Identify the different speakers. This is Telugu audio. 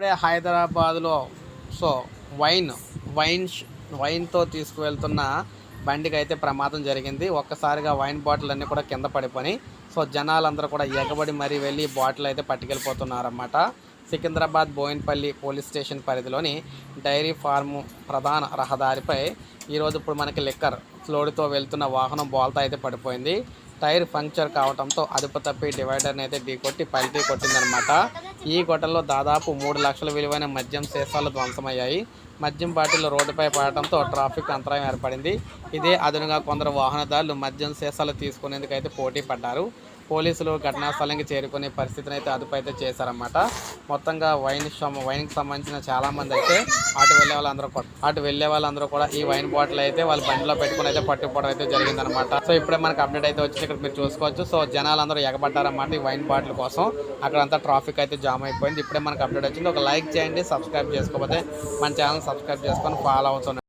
Speaker 1: ఇప్పుడే హైదరాబాద్లో సో వైన్ వైన్ వైన్తో తీసుకువెళ్తున్న బండికి అయితే ప్రమాదం జరిగింది. ఒక్కసారిగా వైన్ బాటిల్ అన్నీ కూడా కింద పడిపోయి సో జనాలందరూ కూడా ఎగబడి మరీ వెళ్ళి బాటిల్ అయితే పట్టుకెళ్ళిపోతున్నారన్నమాట. సికింద్రాబాద్ బోయిన్పల్లి పోలీస్ స్టేషన్ పరిధిలోని డైరీ ఫార్ము ప్రధాన రహదారిపై ఈరోజు ఇప్పుడు మనకి లిక్కర్ లోడుతో వెళ్తున్న వాహనం బోల్తా అయితే పడిపోయింది. టైర్ పంక్చర్ కావడంతో అదుపు తప్పి డివైడర్ని అయితే ఢీకొట్టి పల్టీ కొట్టిందనమాట ఈ గొడవలో దాదాపు మూడు లక్షల విలువైన మద్యం సీసాలు ధ్వంసమయ్యాయి. మద్యం బాటిల్ రోడ్డుపై పడటంతో ట్రాఫిక్ అంతరాయం ఏర్పడింది. ఇదే అదనంగా కొందరు వాహనదారులు మద్యం సీసాలు తీసుకునేందుకు అయితే పోటీ పడ్డారు. పోలీసులు ఘటనా స్థలానికి చేరుకునే పరిస్థితిని అయితే అదుపు అయితే చేశారన్నమాట. మొత్తంగా వైన్ షాప్ వైన్కి సంబంధించిన చాలా మంది అయితే అటు వెళ్ళే వాళ్ళందరూ కూడా అటు వెళ్ళే వాళ్ళందరూ కూడా ఈ వైన్ బాటిల్ అయితే వాళ్ళ బండిలో పెట్టుకుని అయితే పట్టుకోవడం అయితే జరిగిందనమాట సో ఇప్పుడే మనకి అప్డేట్ అయితే వచ్చింది. ఇక్కడ మీరు చూసుకోవచ్చు. సో జనాలందరూ ఎగబడ్డారన్నమాట ఈ వైన్ బాటిల్ కోసం. అక్కడంతా ట్రాఫిక్ అయితే జామ్ అయిపోయింది. ఇప్పుడే మనకి అప్డేట్ వచ్చింది. ఒక లైక్ చేయండి సబ్స్క్రైబ్ చేసుకోకపోతే మన ఛానల్ సబ్స్క్రైబ్ చేసుకొని ఫాలో అవుతుంది